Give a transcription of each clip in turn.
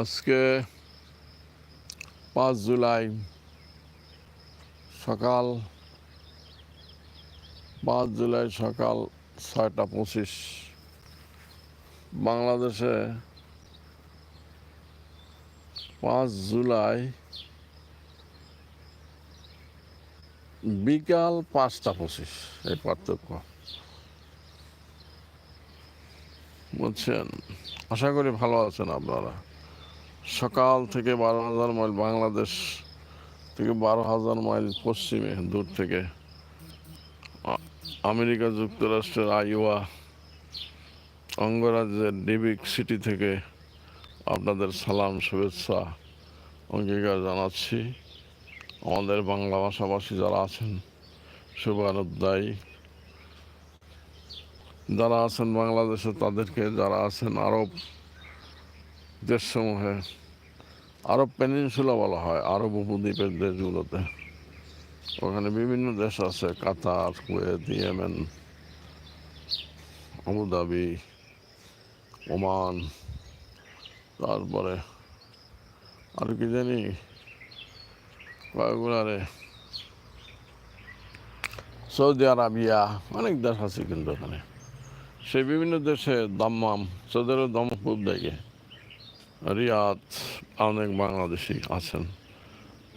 আজকে পাঁচ জুলাই, সকাল পাঁচ জুলাই সকাল ছয়টা পঁচিশ। বাংলাদেশে পাঁচ জুলাই বিকাল পাঁচটা পঁচিশ, এই পার্থক্য। বুঝছেন আশা করি ভালো আছেন আপনারা। সকাল থেকে বারো হাজার মাইল বাংলাদেশ থেকে বারো হাজার মাইল পশ্চিমে, দূর থেকে। আমেরিকা যুক্তরাষ্ট্রের আইওয়া, অঙ্গরাজ্যের ডিবিক সিটি থেকে আপনাদের সালাম, শুভেচ্ছা, অঙ্গীকার জানাচ্ছি। আমাদের বাংলা ভাষাভাষী যারা আছেন শুভানুদ্দায়ী যারা আছেন বাংলাদেশে, তাদেরকে যারা আছেন আরব দেশসমূহে, আরব পেনিনসুলা বলা হয়, আরব উপদ্বীপের দেশগুলোতে। ওখানে বিভিন্ন দেশ আছে, Qatar, Kuwait, Yemen, Abu Dhabi, Oman, তারপরে আর কি জানি কয়েকগুলারে সৌদি আরবিয়া, অনেক দেশ আছে কিন্তু ওখানে। সেই বিভিন্ন দেশে দাম্মাম সৌদের দম খুব দেখে। রিয়াদ, অনেক বাংলাদেশি আছেন।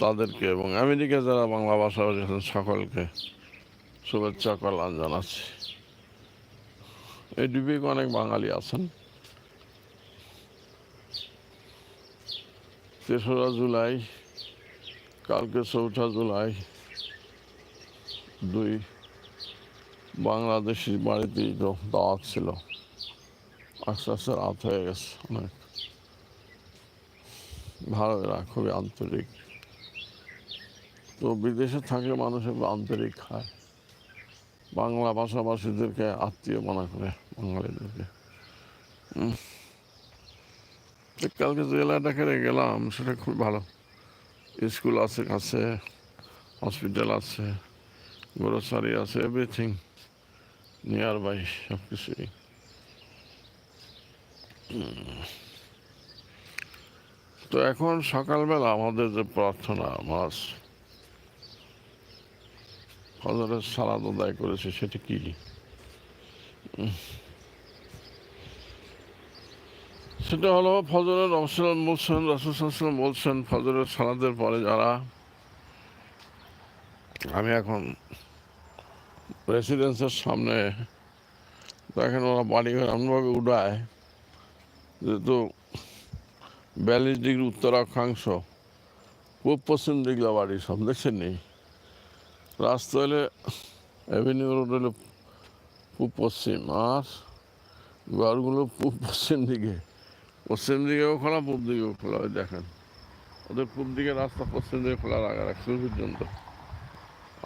তাদেরকে এবং আমেরিকা যারা বাংলা ভাষা আছেন সকলকে শুভেচ্ছা, কল্যাণ জানাচ্ছি। এই ডিবিক অনেক বাঙালি আছেন। তেসরা জুলাই, কালকে চৌঠা জুলাই, দুই বাংলাদেশি বাড়িতেই তো দাওয়াত ছিল। আস্তে আস্তে রাত হয়ে গেছে অনেক। ভালো এরা খুবই আন্তরিক। তো বিদেশে থাকে মানুষ আন্তরিক খায় বাংলা ভাষাভাষীদেরকে, আত্মীয় মনে করে বাঙালিদেরকে। কালকে যে এলাকাটাকে গেলাম, সেটা খুব ভালো। স্কুল আছে, কাছে, হসপিটাল আছে গ্রোসারি আছে এভরিথিং নিয়ার বাই সব কিছুই তো এখন সকালবেলা আমাদের যে প্রার্থনা, মাস ফজরের সালাদ আদায় করেছে, সেটি কি। সেটা হলো ফজরের রসুল বলছেন রসুল বলছেন, ফজরের সালাদের পরে যারা, আমি এখন রেসিডেন্সের সামনে দেখেন ওরা বাড়িঘর এমনভাবে উড়ায়, যেহেতু বিয়াল্লিশ ডিগ্রি উত্তর অক্ষাংশ পূব পশ্চিম দিকলা বাড়ি সব, দেখছেন নি? রাস্তা হলে অ্যাভিনিউ রোড হলে পূব পশ্চিম, আর ঘরগুলো পূব পশ্চিম দিকে, পশ্চিম দিকেও খোলা পূব দিকেও খোলা দেখেন। ওদের পূব দিকে রাস্তা পশ্চিম দিকে খোলা লাগা রাখছে পর্যন্ত।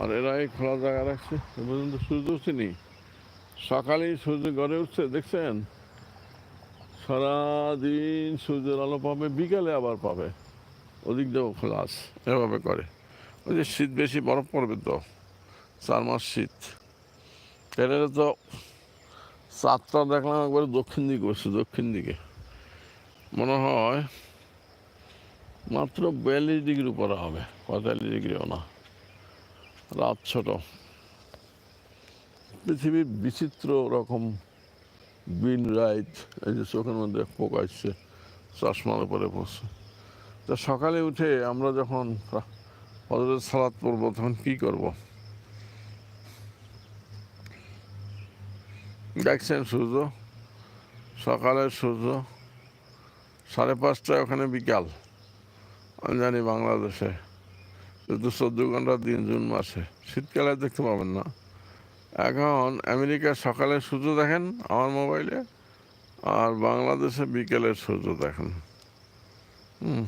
আর এরা এই খোলা জায়গা রাখছে। এ পর্যন্ত সূর্য উঠছেনি সকালেই সূর্য গড়ে উঠছে, দেখছেন? সারাদিন সূর্যের আলো পাবে, বিকালে আবার পাবে। ওদিক দিয়েও খোলা আছে, এভাবে করে। ওই যে শীত বেশি, বরফ পড়বে তো, চার মাস শীত। এর তো চারটা দেখলাম একবারে দক্ষিণ দিকে বসছে দক্ষিণ দিকে। মনে হয় মাত্র বিয়াল্লিশ ডিগ্রি উপরে হবে, পঁয়তাল্লিশ ডিগ্রিও না। রাত ছোট। পৃথিবীর বিচিত্র রকম বিন রাইট এই যে চোখের মধ্যে পোক আসছে চশমার উপরে পড়ছে। তো সকালে উঠে আমরা যখন হজরত সালাদ পড়ব, তখন কী করব? দেখছেন সূর্য? সকালের সূর্য সাড়ে পাঁচটায় ওখানে বিকাল। আমি জানি বাংলাদেশে কিন্তু চোদ্দ ঘণ্টা দিন জুন মাসে। শীতকালে দেখতে পাবেন না। এখন আমেরিকার সকালে সূর্য দেখেন আমার মোবাইলে, আর বাংলাদেশে বিকেলের সূর্য দেখেন। হুম,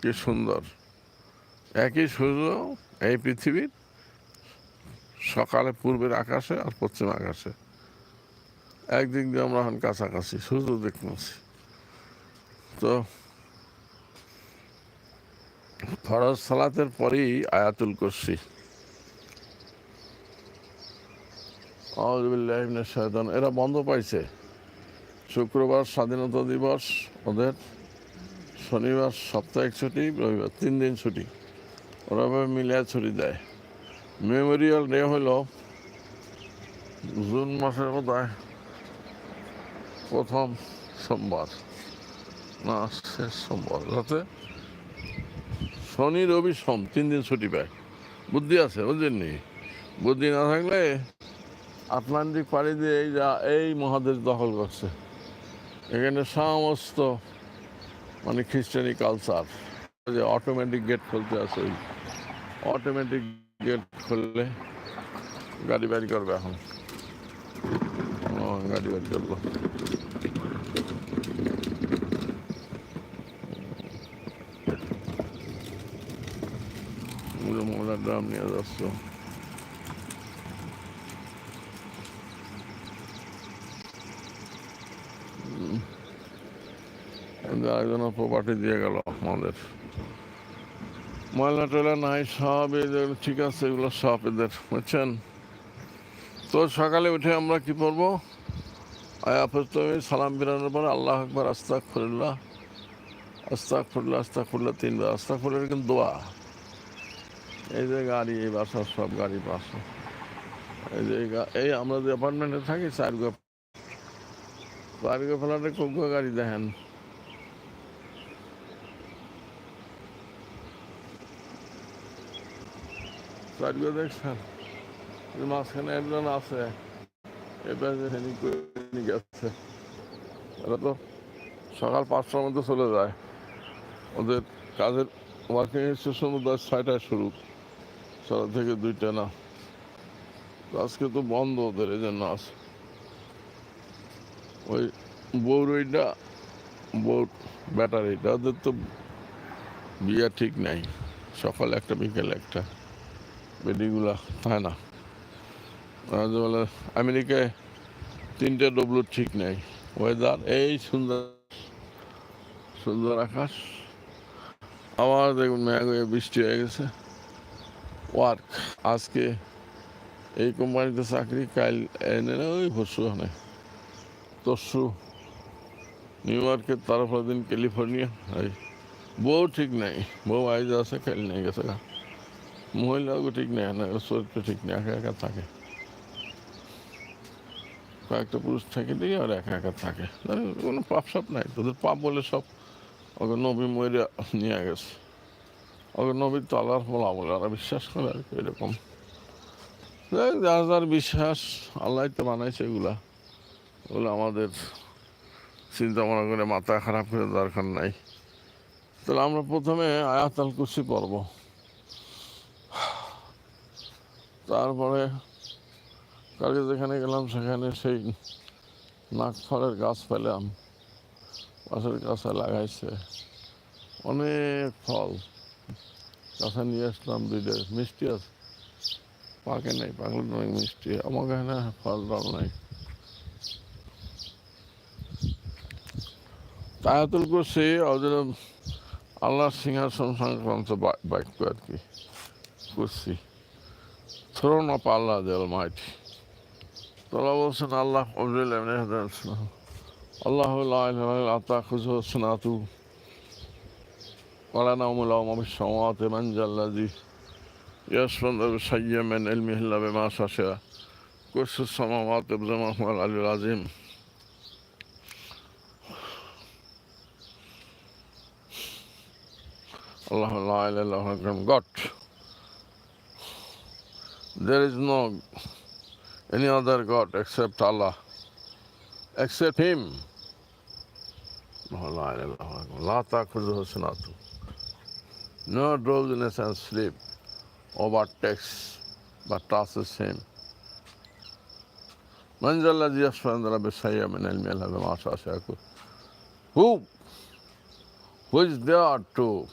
কি সুন্দর। একই সূর্য এই পৃথিবীর, সকালে পূর্বের আকাশে আর পশ্চিম আকাশে। একদিক দিয়ে আমরা এখন কাছাকাছি, সূর্য দেখতে পাচ্ছি। তো ফরজ সালাতের পরেই আয়াতুল শাইতান এরা বন্ধ পাইছে। শুক্রবার স্বাধীনতা দিবস, ওদের শনিবার সাপ্তাহিক ছুটি, রবিবার তিন দিন ছুটি। ওরা মিলিয়ে ছুটি দেয়। মেমোরিয়াল ডে হলো জুন মাসের বোধহয় প্রথম সোমবার। না, শেষ সোমবার। যাতে শনি, রবি সোম, তিন দিন ছুটি পায়। বুদ্ধি আছে, বুঝলেন নি? বুদ্ধি না থাকলে আটলান্টিক পাড়ি দিয়ে এই যা, এই মহাদেশ দখল করছে। এখানে সমস্ত মানে খ্রিস্টানি কালচার যে অটোমেটিক গেট খুলতে আছে ওই। অটোমেটিক গেট খুললে গাড়ি বাড়ি করবে এখন। গাড়ি বাড়ি করব পুরো মোলার ড্রাম নিয়ে যাচ্ছ একজনের প্রপার্টি দিয়ে গেল আমাদের ময়লা টয়লা নাই সব এদের ঠিক আছে, এগুলো সব এদের, বুঝছেন? তো সকালে উঠে আমরা কি পড়ব আয়াফস্তমী সালাম বেরানোর পর আল্লাহ আকবর আস্তাক ফুল্লাহ আস্তাক ফুল্লাহ আস্তাক ফুল্লাহ তিনবার আস্তাক ফুল্লাহ কিন্তু দোয়া। এই যে গাড়ি, এই বাসার সব গাড়ি বাসা। এই যে এই আমরা যে অ্যাপার্টমেন্টে থাকি চার গো চার গো ফ্ল্যাটে খুব গাড়ি দেখেন। চারগো দেখছেন? মাঝখানে একজন আছে। এবার গেছে। এরা তো সকাল পাঁচটার মধ্যে চলে যায়। ওদের কাজের ওয়ার্কিং স্টেশন বোধহয় ছয়টায় শুরু। ছটা থেকে দুইটা না। আজকে তো বন্ধ ওদের এই জন্য আছে। ওই বৌরইটা বউ ব্যাটারিটা ওদের তো বিয়া ঠিক নাই। সকাল একটা, বিকেল একটা। বেডিগুলা হয় না। বলে আমেরিকায় তিনটে ডব্লু ঠিক নেই। ওয়েদার এই সুন্দর সুন্দর আকাশ। আবার দেখুন বৃষ্টি হয়ে গেছে। ওয়ার্ক আজকে এই কোম্পানিতে চাকরি, কাল এনে ওই পরশু ওখানে তরশু নিউ ইয়র্কের তারপর দিন ক্যালিফোর্নিয়া। বউ ঠিক নাই, বউ আইজ আছে, কাল নিয়ে গেছে মহিলাও ঠিক নেই, না চরিত্র ঠিক নেই, একা একা থাকে। কয়েকটা পুরুষ থাকে দিয়ে আর একা একা থাকে। জানি কোনো পাপ সাপ নাই, তোদের পাপ বলে সব ওকে নবী মরিয়া নিয়ে গেছে। নবীর তো আল্লাহর বলে ওরা বিশ্বাস করে আর কি, এরকম। যার যার বিশ্বাস আল্লাহ তো বানাইছে এগুলা। ওগুলো আমাদের চিন্তা মনে করে, মাথা খারাপ করে দরকার নাই। তাহলে আমরা প্রথমে আয়াতাল কুসি পড়ব। তারপরে কালকে যেখানে গেলাম, সেখানে সেই নাকফলের গাছ পেলাম। পাশের গাছে লাগাইছে। অনেক ফল। কাছে নিয়ে আসলাম দুইটা মিষ্টি আছে পাকে নাই পাকলে তো অনেক মিষ্টি আমার এখানে ফল টল নাই তায়াতুল করছি ওদের আল্লাহর সিংহাসন সংক্রান্ত বা- বাক্য আর কি করছি থ্রোন অফ আল্লাহ দেল মাইটি তোলা বলছেন আল্লাহ ফজল আল্লাহ আতা খুশ স্নাতু ولا نوم له ما في السماوات من ذا الذي يشفع بشيء من علمه الا بما شاء كرسي السماوات بما هو العلي العظيم Allah la ilaha illallah God. There is no any other God except Allah. Except Him. La ilaha illallah. La ta'khudhuhu sinatun. No drowsiness and sleep overtakes but tosses him. Who? Who is there to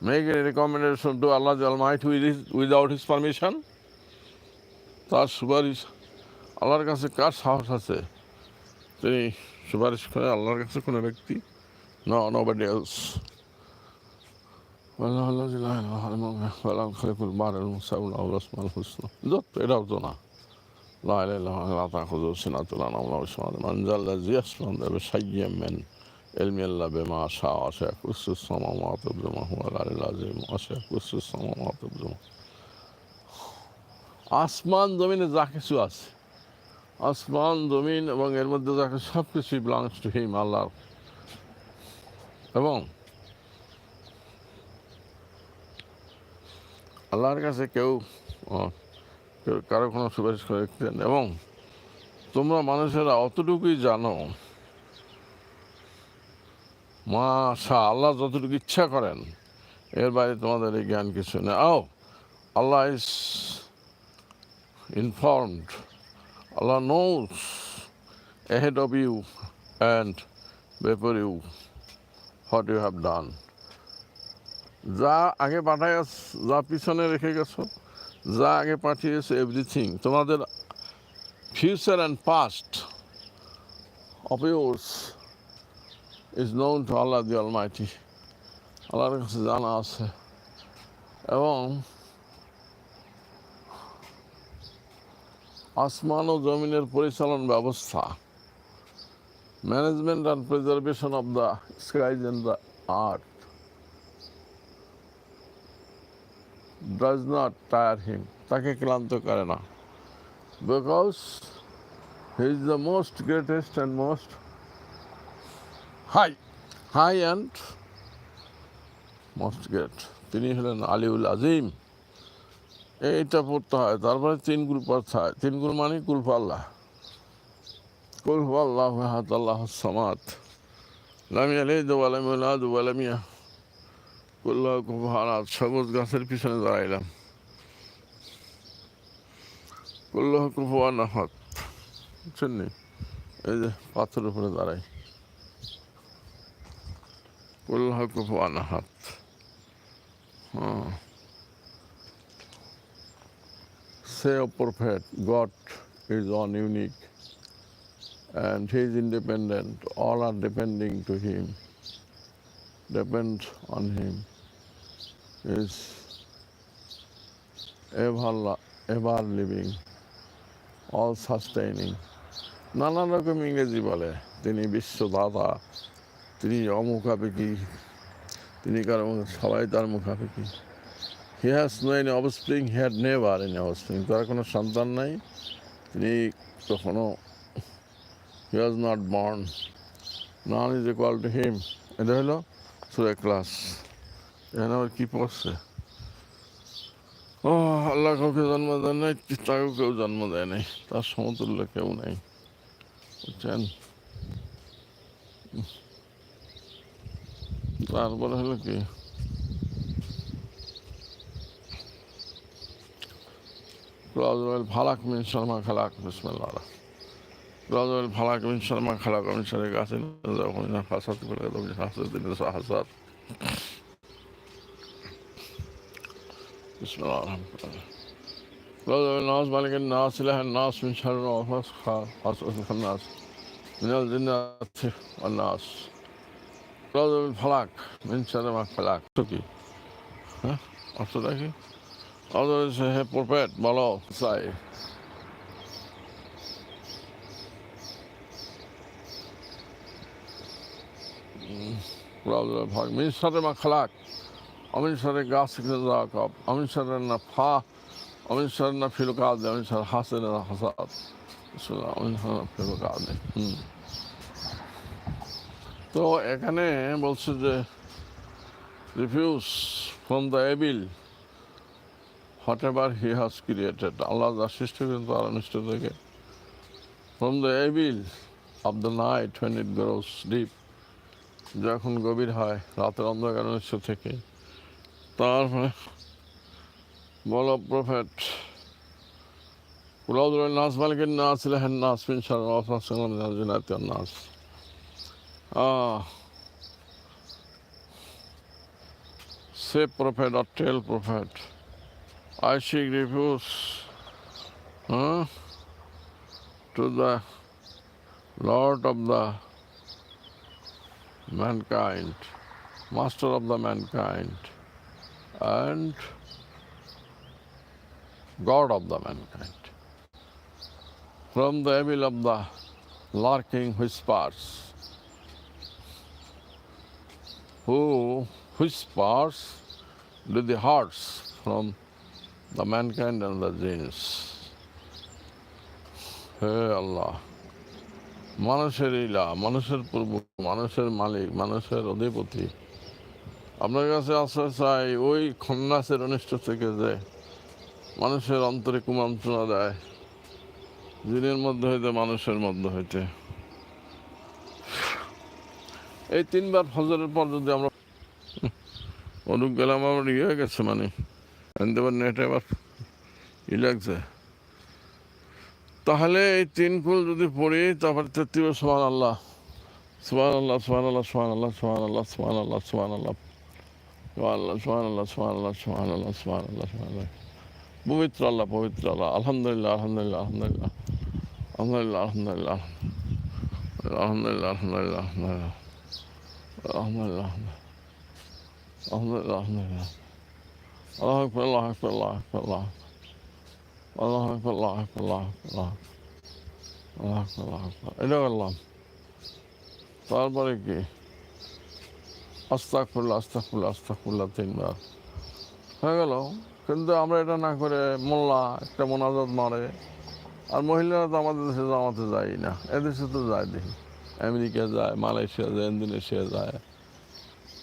make any recommendation to Allah the Almighty without His permission? তার সুপারিশ আল্লাহর কাছে কার সাহস আছে তিনি সুপারিশ করে আল্লাহর কাছে কোনো ব্যক্তি না নো বাডি এলস والله الذي لا اله الا هو ولا خلق البحر المساوي له الاسماء الحسنى যত এটাও তো না لا إله إلا هو لا تأخذه سنة ولا نوم له سبحانه من ذا الذي يشفع بشيء من علم إلا بما شاء وسع كرسي السماوات بما هو العلي العظيم وسع كرسي السماوات بما আসমান জমিনে যা কিছু আছে আসমান জমিন এবং এর মধ্যে যা কিছু সব কিছুই বিলংস টু হিম আল্লাহ এবং আল্লাহর কাছে কেউ কারও কোনো সুপারিশ করে রাখতে দেন এবং তোমরা মানুষেরা অতটুকুই জানো, মাশা, আল্লাহ যতটুকু ইচ্ছা করেন, এর বাইরে তোমাদের এই জ্ঞান কিছু নেই। আও, Allah is informed Allah knows ahead of you and before you what you have done যা আগে পাঠায় যা পিছনে রেখে গেছো, যা আগে পাঠিয়েছে এভরিথিং তোমাদের future and past yours is known to Allah the almighty আল্লাহর কাছে জানা আছে। এবং আসমান ও জমিনের পরিচালন ব্যবস্থা management and preservation of the skies and the earth does not tire him তাকে ক্লান্ত করে না। Because he is the most greatest and most high high and most great তিনি হলেন আলিউল আজিম। এইটা পড়তে হয়। তারপরে তিন পড়তে হয়। তিন গুল মানে কুলফ আল্লাহ। কুলফ আল্লাহ হাত আল্লাহ সামাত লামিয়া লেদ ওয়ালামিয়া কুফারাত সবুজ গাছের পিছনে দাঁড়াইলাম? এই যে পাথরের উপরে দাঁড়াই হাত হ্যাঁ a prophet, God is one unique and He is independent. All are depending to Him, depend on Him. Is ever, ever living, all sustaining. নানান রকম ইংরেজি বলে। তিনি বিশ্বদাতা তিনি অমুখাপেক্ষী তিনি কারও সবাই তার মুখাপেক্ষী। He has no any offspring he had never any offspring তার কোনো সন্তান নাই। তিনি কখনো he was not born none is equal to him এটা হলো সুরে ক্লাস এখানে আবার কী পড়ছে ও আল্লাহ কাউকে জন্ম দেয় নাই তাকেও কেউ জন্ম দেয় নাই তার সমতুল্য কেউ নাই বুঝছেন তারপরে হলো কি রাজল ফালাক মিন শর্মা খালাক বিসমিল্লাহ রাজল ফালাক মিন শর্মা খালাক আমি সারে গাছে যখন ফাসাদ করে তখন হাসতে দিন হাসাদ بسم الله الرحمن الرحيم. رضا الناس ملك الناس إله الناس من شر وفاس خاصة الناس من الجنة والناس. رضا الفلاك من شر ما فلاك. تكي ها؟ أصل দেখি Others have prepared বলো চাই رضا الفلاك من شر ما خلاك অমিনসরের গাছ কব অমিনসরের না ফা অমিনসরের না ফিরুক আদে অমিনসর হাসের না হাসাত অমিনসর না ফিরুক তো এখানে বলছে যে refuge from the evil what he has created Allah যা সৃষ্টি করেন তার অনিষ্ট থেকে। From the evil of the night when it grows deep যখন গভীর হয়, রাতের অন্ধকার অনিষ্ট থেকে। তারপরে বলো প্রফেট কুলাউদুল নাস মালিকের নাস লেহেন নাস বিন সালাম নাস say prophet or tell prophet I seek refuge to the lord of the mankind, master of the mankind and God of the mankind. from the evil of the lurking whispers, who whispers to the hearts from the mankind and the jinns. হে আল্লাহ মানুষের ইলা মানুষের পূর্ব মানুষের মালিক মানুষের অধিপতি আপনার কাছে আশ্রয় চাই, ওই খন্নাসের অনিষ্ট থেকে যে মানুষের অন্তরে কুমন্ত্রণা দেয়, দিনের মধ্যে হইতে মানুষের মধ্যে হইতে। এই তিনবার ফজরের পর যদি আমরা অরূপ গেলাম, আমার ইয়ে হয়ে গেছে মানে পারেন এটা আবার ই লাগছে। তাহলে এই তিন কুল যদি পড়ি, তারপর তেত্রিশ সোহান আল্লাহ সোহান আল্লাহ সোহান আল্লাহ সোহান আল্লাহ সোহান আল্লাহ সোহান আল্লাহ সোহান আল্লাহ সোহান আল্লাহ সোহান আল্লাহ সোহান আল্লাহ সোহান আল্লাহ সোহান পবিত্র আল্লাহ পবিত্র আল্লাহ। আলহামদুলিল্লাহ আলহামদুলিল্লাহ আলহামদুলিল্লাহ। আলহামদুলিল্লাহ আলহামদুলিল্লাহ আলহামদুলিল্লাহ আলহামদুলিল্লাহ। আলহামদুলিল্লাহ আলহামদুলিল্লাহ। আল্লাহ আকবর আল্লাহ আকবর আল্লাহ আকবর, আল্লাহ আল্লাহ আকবর আল্লাহ আকবর আল্লাহ আকবর আল্লাহ আকবর আল্লাহ আকবর। এটা করলাম তারপরে কি? আস্তাকফুল্লাহ আস্তাকফুল্লাহ আস্তাকফুল্লাহ তিনবার। হয়ে গেল। কিন্তু আমরা এটা না করে মোল্লা একটা মোনাজাত মারে। আর মহিলারা তো আমাদের দেশে জামাতে যায় না। এদেশে তো যায় দেখি। আমেরিকা যায়, মালয়েশিয়া যায় ইন্দোনেশিয়া যায়।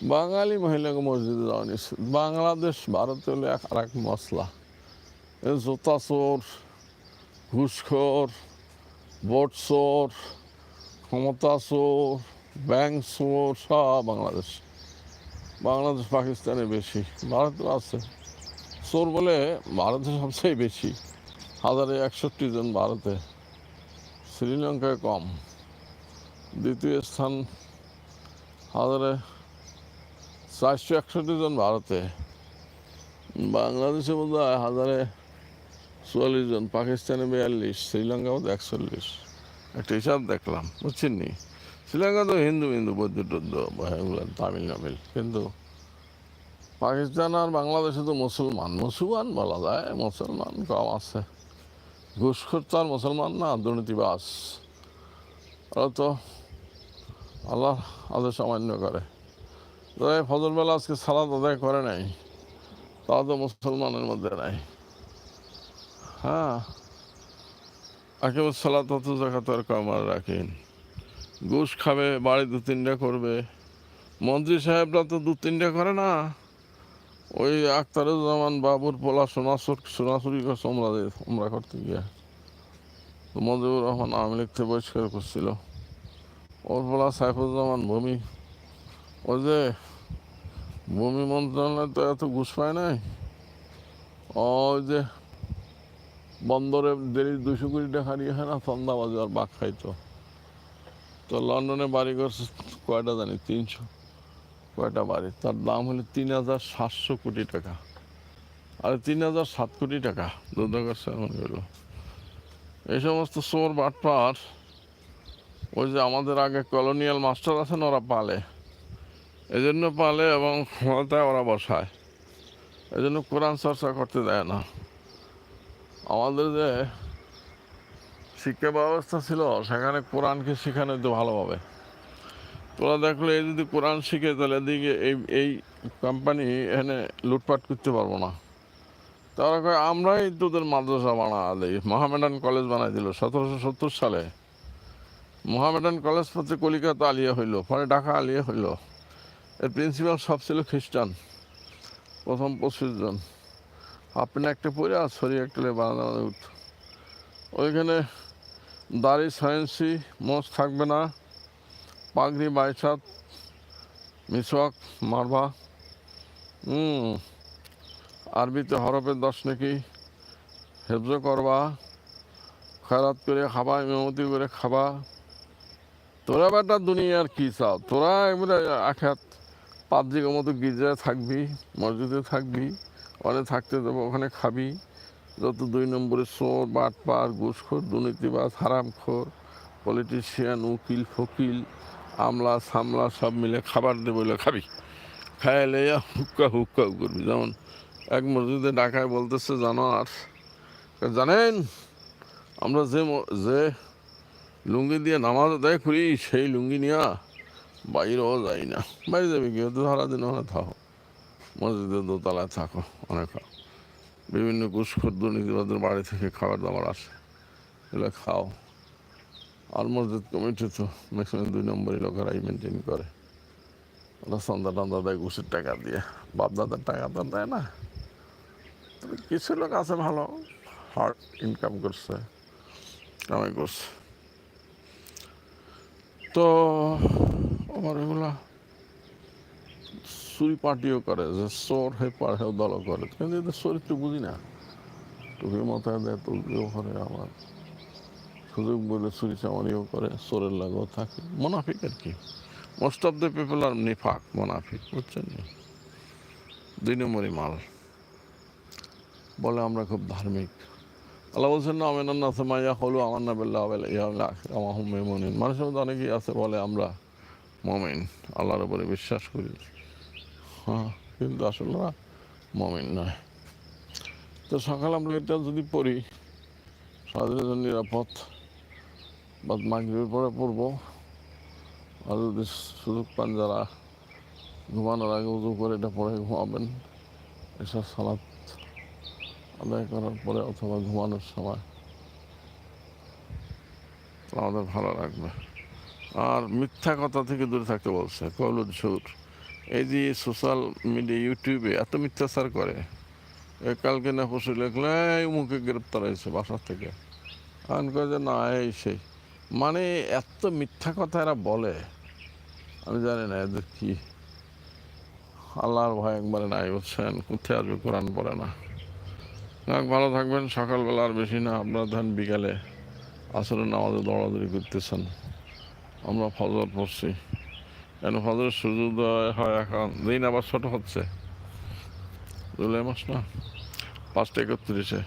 বাঙালি মহিলাকে মসজিদে যাওয়া নিশ্চিত বাংলাদেশ, ভারত হলে এক আর এক মশলা জোতা চোর ঘুষখোর ভোট চোর, ক্ষমতা চোর, ব্যাংক চোর, সব বাংলাদেশ। বাংলাদেশ, পাকিস্তানে বেশি ভারতেও আছে। চোর বলে ভারতে সবচেয়ে বেশি। হাজারে একষট্টি জন ভারতে। শ্রীলঙ্কায় কম। দ্বিতীয় স্থান হাজারে চারশো একষট্টি জন ভারতে। বাংলাদেশে বোধ হয় হাজারে চুয়াল্লিশ জন, পাকিস্তানে বিয়াল্লিশ শ্রীলঙ্কা বোধ একচল্লিশ। একটা হিসাব দেখলাম বুঝছেন নি শ্রীলঙ্কা তো হিন্দু হিন্দু বৌদ্ধ টৌদ্ধ তামিল নামিল। কিন্তু পাকিস্তান আর বাংলাদেশে তো মুসলমান মুসলমান বলা যায়, মুসলমান কম আছে। ঘুষখোর তো আর মুসলমান না দুর্নীতিবাস ওরা তো আল্লাহ আদেশ অমান্য করে। তবে ফজরবেলা আজকে সালাদ আদায় করে নাই, তা তো মুসলমানের মধ্যে নাই। হ্যাঁ সালাত অত জাকাতর কামার রাখেন। ঘুষ খাবে, বাড়ি দু তিনটা করবে। মন্ত্রী সাহেবরা তো দু তিনটা করে না। ওই আখতারুজ্জামান বাবুর পোলা সোনাচুরি করছে ওমরা ওমরা করতে গিয়ে। তো মজিবুর রহমান আওয়ামী লীগ থেকে বহিষ্কার করছিল। ওর পোলা সাইফুজ্জামান ভূমি। ও যে ভূমি মন্ত্রণালয় তো এত ঘুষ পায় নাই। ওই যে বন্দরে দেরি দুশো কোটি টাকা নিয়ে হয় না সন্ধ্যাবাজি আর বাঘ খাইতো। তো লন্ডনে বাড়ি করছে কয়টা জানি? তিনশো। কয়টা বাড়ি? তার দাম হলো তিন হাজার সাতশো কোটি টাকা। আর তিন হাজার সাত কোটি টাকা দুর্ধকর সেমন হলো। এই সমস্ত চোর বাটপার, ওই যে আমাদের আগে কলোনিয়াল মাস্টার আছেন, ওরা পালে। এজন্য পালে এবং ক্ষমতায় ওরা বসায়। এজন্য কোরআন চর্চা করতে দেয় না। আমাদের যে শিক্ষা ব্যবস্থা ছিল, সেখানে কোরআনকে শেখানো তো ভালোভাবে। তোরা দেখলে এই যদি কোরআন শিখে, তাহলে এদিকে এই এই কোম্পানি এখানে লুটপাট করতে পারব না। তারা কয়, আমরাই তোদের মাদ্রাসা বানা দিই। মহামেডান কলেজ বানাই দিল সতেরোশো সত্তর সালে। মহামেডান কলেজ পথে কলিকাতা আলিয়া হইল, পরে ঢাকা আলিয়া হইল। এর প্রিন্সিপাল সব ছিল খ্রিস্টান, প্রথম পঁচিশ জন। আপনি একটা পরে আর শরীর একটা বানানো, উঠ। ওইখানে দাড়ি সায়েন্সি, মোষ থাকবে না। পাগড়ি বাইসাত মিসওয়াক মারবা হুম, আরবিতে হরফের দশ নাকি? হেফজ করবা। খয়রাত করে খাবা মেমতি করে খাবা। তোরা বেটা দুনিয়ার কি চাও? তোরা এবারে আখাত পাবজিকের মতো গির্জায় থাকবি, মসজিদে থাকবি, ওখানে থাকতে দেবো, ওখানে খাবি। যত দুই নম্বরে চোর বাটপার, ঘুষখোর, দুর্নীতিবাজ, হারামখোর, পলিটিশিয়ান, উকিল, ফকিল, আমলা, সামলা, সব মিলে খাবার দেবে বলে খাবি। খাইলে হুক্কা হুক্কা করবি। যেমন এক মসজিদে ডাকায় বলতেছে, জানো আর? জানেন, আমরা যে যে লুঙ্গি দিয়ে নামাজ দেয় করি, সেই লুঙ্গি নিয়ে বাইরেও যাই না। বাইরে যাবে কি? হয়তো সারাদিন ওখানে থাকো। মসজিদের দোতলায় থাকো অনেক বিভিন্ন ঘুষখোর দুর্নীতিবাদের বাড়ি থেকে খাবার দাবার আসে। এগুলো খাও। আর মসজিদ কমিটি তো ম্যাক্সিমাম দুই নম্বরই লোকেরাই মেনটেন করে। ওরা সন্ধ্যা টন্দা দেয় ঘুষের টাকা দিয়ে। বাপদাদার টাকা তো দেয় না। তবে কিছু লোক আছে ভালো হার্ড ইনকাম করছে, কামাই করছে। তো আমার এগুলা চুরি পার্টিও করে, যে চোর হে পার হেও দল করে। কিন্তু এদের চরিত্র বুঝি না। টুপি মাথায় দেয় তুলবিও করে আমার সুযোগ বলে চুরি চামারিও করে, চোরের লাগেও থাকে। মোনাফিক আর কি। Most of the people are নিফাক, মোনাফিক, বুঝছেন? দুই নম্বরই মাল। বলে, আমরা খুব ধার্মিক। আল্লাহ বলছেন, না আমেন না মাইয়া হলো আমার না বেল্লা আমার মেমনিন। মানুষের মধ্যে অনেকেই আছে, বলে, আমরা মমিন। আল্লাহর উপরে বিশ্বাস করি। হ্যাঁ কিন্তু আসলে না, মমিন নয়। তো সকালে আমরা এটা যদি পড়ি জন্য নিরাপদ। বা মাগরিবের পরে পড়ব। আর যদি সুযোগ পান যারা ঘুমানোর আগে উজু করে এটা পড়ে ঘুমাবেন এসব সালাত আদায় করার পরে অথবা ঘুমানোর সময় আমাদের ভালো লাগবে। আর মিথ্যা কথা থেকে দূরে থাকতে বলছে, কৌলুদ সুর। এই যে সোশ্যাল মিডিয়া ইউটিউবে এত মিথ্যাচার করে। কালকে না পশু লেখলে মুখে গ্রেপ্তার হয়েছে বাসার থেকে। আন কয় যে, না, এই সেই। মানে এত মিথ্যা কথা এরা বলে, আমি জানি না এদের কি। আল্লাহর ভয় একবারে নাই, বুঝছেন? কোথায় আসবে, কোরআন পড়ে না। ভালো থাকবেন, সকালবেলা আর বেশি না। আপনারা ধরেন বিকালে আসলে নামাজে দৌড়াদৌড়ি করতেছেন। আমরা ফজর পড়ছি। কেন ফজরের সূর্যোদয় হয় এখন। দিন আবার ছোট হচ্ছে। জুলাই মাস না? পাঁচটা একত্রিশে।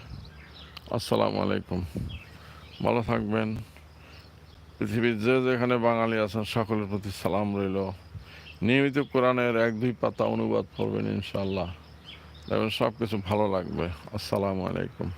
আসসালামু আলাইকুম। ভালো থাকবেন। পৃথিবীর যে যেখানে বাঙালি আছেন, সকলের প্রতি সালাম রইল। নিয়মিত কোরআনের এক, দুই পাতা অনুবাদ করবেন ইনশাল্লাহ দেখবেন সব কিছু ভালো লাগবে। আসসালামু আলাইকুম।